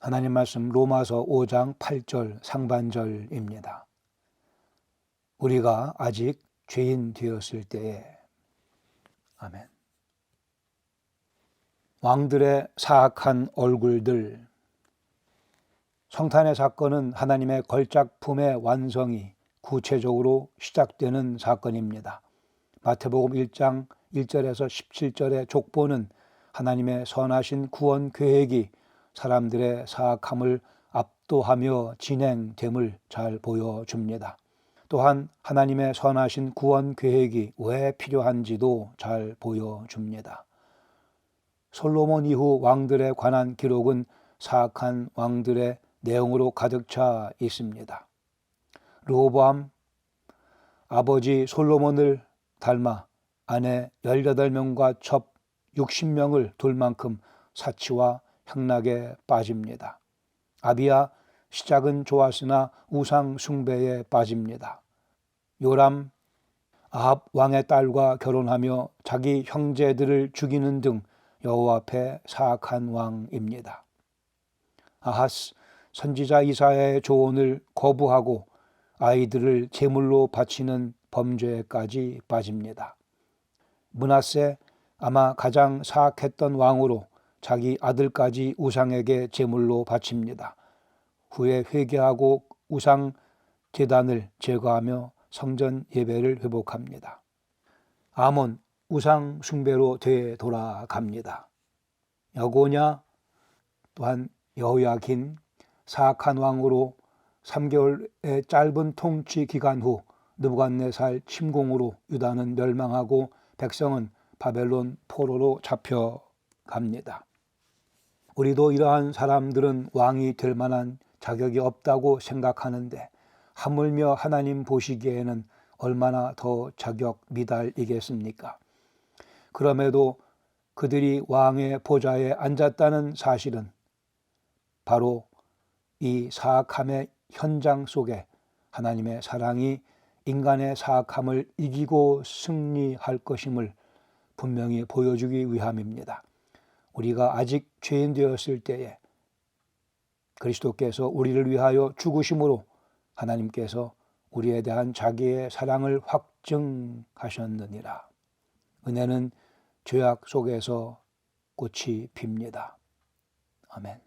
하나님 말씀 로마서 5장 8절 상반절입니다. 우리가 아직 죄인 되었을 때에 아멘. 왕들의 사악한 얼굴들 성탄의 사건은 하나님의 걸작품의 완성이 구체적으로 시작되는 사건입니다. 마태복음 1장 1절에서 17절의 족보는 하나님의 선하신 구원 계획이 사람들의 사악함을 압도하며 진행됨을 잘 보여줍니다. 또한 하나님의 선하신 구원 계획이 왜 필요한지도 잘 보여줍니다. 솔로몬 이후 왕들에 관한 기록은 사악한 왕들의 내용으로 가득 차 있습니다. 르호보암 아버지 솔로몬을 닮아 아내 18명과 첩 60명을 둘 만큼 사치와 향락에 빠집니다. 아비야 시작은 좋았으나 우상 숭배에 빠집니다. 요람 아합 왕의 딸과 결혼하며 자기 형제들을 죽이는 등 여호와 앞에 사악한 왕입니다. 아하스 선지자 이사야의 조언을 거부하고 아이들을 제물로 바치는 범죄까지 빠집니다. 문하세 아마 가장 사악했던 왕으로 자기 아들까지 우상에게 제물로 바칩니다. 후에 회개하고 우상 재단을 제거하며 성전 예배를 회복합니다. 아몬 우상 숭배로 되돌아갑니다. 여고냐 또한 여호야긴 사악한 왕으로 3개월의 짧은 통치 기간 후 느부갓네살 침공으로 유다는 멸망하고 백성은 바벨론 포로로 잡혀갑니다. 우리도 이러한 사람들은 왕이 될 만한 자격이 없다고 생각하는데 하물며 하나님 보시기에는 얼마나 더 자격 미달이겠습니까? 그럼에도 그들이 왕의 보좌에 앉았다는 사실은 바로 이 사악함의 현장 속에 하나님의 사랑이 인간의 사악함을 이기고 승리할 것임을 분명히 보여주기 위함입니다. 우리가 아직 죄인 되었을 때에 그리스도께서 우리를 위하여 죽으심으로 하나님께서 우리에 대한 자기의 사랑을 확증하셨느니라. 은혜는 죄악 속에서 꽃이 핍니다. 아멘.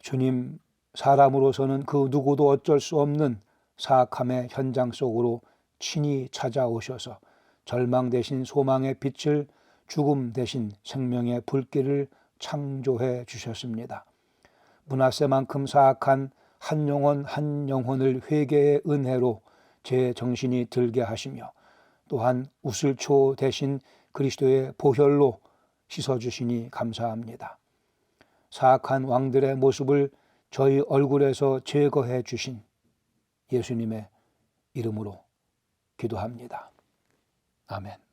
주님, 사람으로서는 그 누구도 어쩔 수 없는 사악함의 현장 속으로 친히 찾아오셔서 절망 대신 소망의 빛을 죽음 대신 생명의 불길을 창조해 주셨습니다. 문하세만큼 사악한 한 영혼 한 영혼을 회개의 은혜로 제 정신이 들게 하시며 또한 우슬초 대신 그리스도의 보혈로 씻어주시니 감사합니다. 사악한 왕들의 모습을 저희 얼굴에서 제거해 주신 예수님의 이름으로 기도합니다. 아멘.